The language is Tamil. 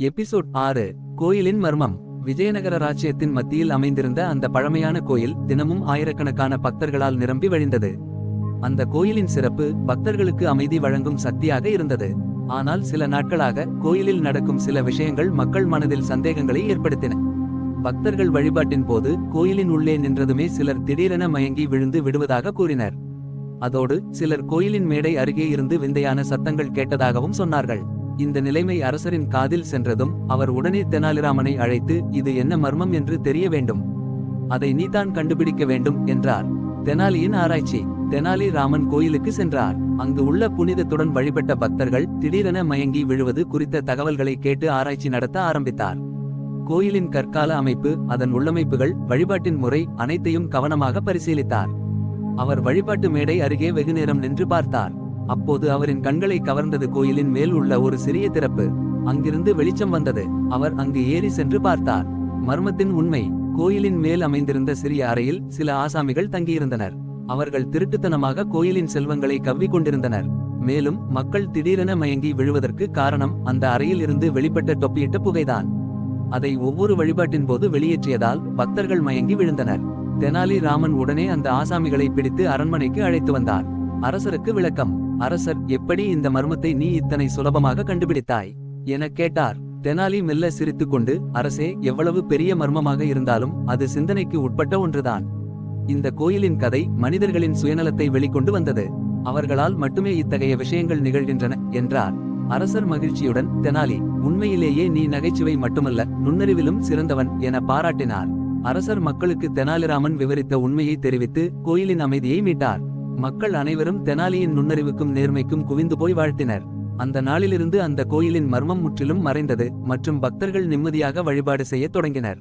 எபிசோட் ஆறு கோயிலின் மர்மம். விஜயநகர ராஜ்யத்தின் மத்தியில் அமைந்திருந்த அந்த பழமையான கோயில் தினமும் ஆயிரக்கணக்கான பக்தர்களால் நிரம்பி வழிந்தது. அந்த கோயிலின் சிறப்பு பக்தர்களுக்கு அமைதி வழங்கும் சக்தியாக இருந்தது. ஆனால் சில நாட்களாக கோயிலில் நடக்கும் சில விஷயங்கள் மக்கள் மனதில் சந்தேகங்களை ஏற்படுத்தின. பக்தர்கள் வழிபாட்டின் போது கோயிலின் உள்ளே நின்றதுமே சிலர் திடீரென மயங்கி விழுந்து விடுவதாக கூறினர். அதோடு சிலர் கோயிலின் மேடை அருகே இருந்து விந்தையான சத்தங்கள் கேட்டதாகவும் சொன்னார்கள். இந்த நிலைமை அரசரின் காதில் சென்றதும் அவர் உடனே தெனாலிராமனை அழைத்து இது என்ன மர்மம் என்று தெரிய வேண்டும். அதை நீதான் கண்டுபிடிக்க வேண்டும் என்றார். தெனாலியின் ஆராய்ச்சி. தெனாலி ராமன் கோயிலுக்கு சென்றார். அங்கு உள்ள புனிதத்துடன் வழிபட்ட பக்தர்கள் திடீரென மயங்கி விழுவது குறித்த தகவல்களை கேட்டு ஆராய்ச்சி நடத்த ஆரம்பித்தார். கோயிலின் கற்கால அமைப்பு அதன் உள்ளமைப்புகள் வழிபாட்டின் முறை அனைத்தையும் கவனமாக பரிசீலித்தார். அவர் வழிபாட்டு மேடை அருகே வெகுநேரம் நின்று பார்த்தார். அப்போது அவரின் கண்களை கவர்ந்தது கோயிலின் மேல் உள்ள ஒரு சிறிய திறப்பு. அங்கிருந்து வெளிச்சம் வந்தது. அவர் அங்கு ஏறி சென்று பார்த்தார். மர்மத்தின் உண்மை கோயிலின் மேல் அமைந்திருந்த சிறிய அறையில் சில ஆசாமிகள் தங்கியிருந்தனர். அவர்கள் திருட்டுத்தனமாக கோயிலின் செல்வங்களை கவ்விக் கொண்டிருந்தனர். மேலும் மக்கள் திடீரென மயங்கி விழுவதற்கு காரணம் அந்த அறையில் இருந்து வெளிப்பட்ட தொப்பியிட்ட புகைதான். அதை ஒவ்வொரு வழிபாட்டின் போது வெளியேற்றியதால் பக்தர்கள் மயங்கி விழுந்தனர். தெனாலி ராமன் உடனே அந்த ஆசாமிகளை பிடித்து அரண்மனைக்கு அழைத்து வந்தார். அரசருக்கு விளக்கம் அரசர் எப்படி இந்த மர்மத்தை நீ இத்தனை சுலபமாக கண்டுபிடித்தாய்? எனக் கேட்டார். தெனாலி மெல்ல சிரித்துக்கொண்டு அரசே எவ்வளவு பெரிய மர்மமாக இருந்தாலும் அது சிந்தனைக்கு உட்பட்ட ஒன்றுதான். இந்த கோயிலின் கதை மனிதர்களின் சுயநலத்தை வெளிக்கொண்டு வந்தது. அவர்களால் மட்டுமே இத்தகைய விஷயங்கள் நிகழ்கின்றன என்றார். அரசர் மகிழ்ச்சியுடன் தெனாலி உண்மையிலேயே நீ நகைச்சுவை மட்டுமல்ல நுண்ணறிவிலும் சிறந்தவன் என பாராட்டினார். அரசர் மக்களுக்கு தெனாலிராமன் விவரித்த உண்மையை தெரிவித்து கோயிலின் அமைதியை மீட்டார். மக்கள் அனைவரும் தெனாலியின் நுண்ணறிவுக்கும் நேர்மைக்கும் குவிந்து போய் வாழ்த்தினர். அந்த நாளிலிருந்து அந்த கோயிலின் மர்மம் முற்றிலும் மறைந்தது மற்றும் பக்தர்கள் நிம்மதியாக வழிபாடு செய்யத் தொடங்கினர்.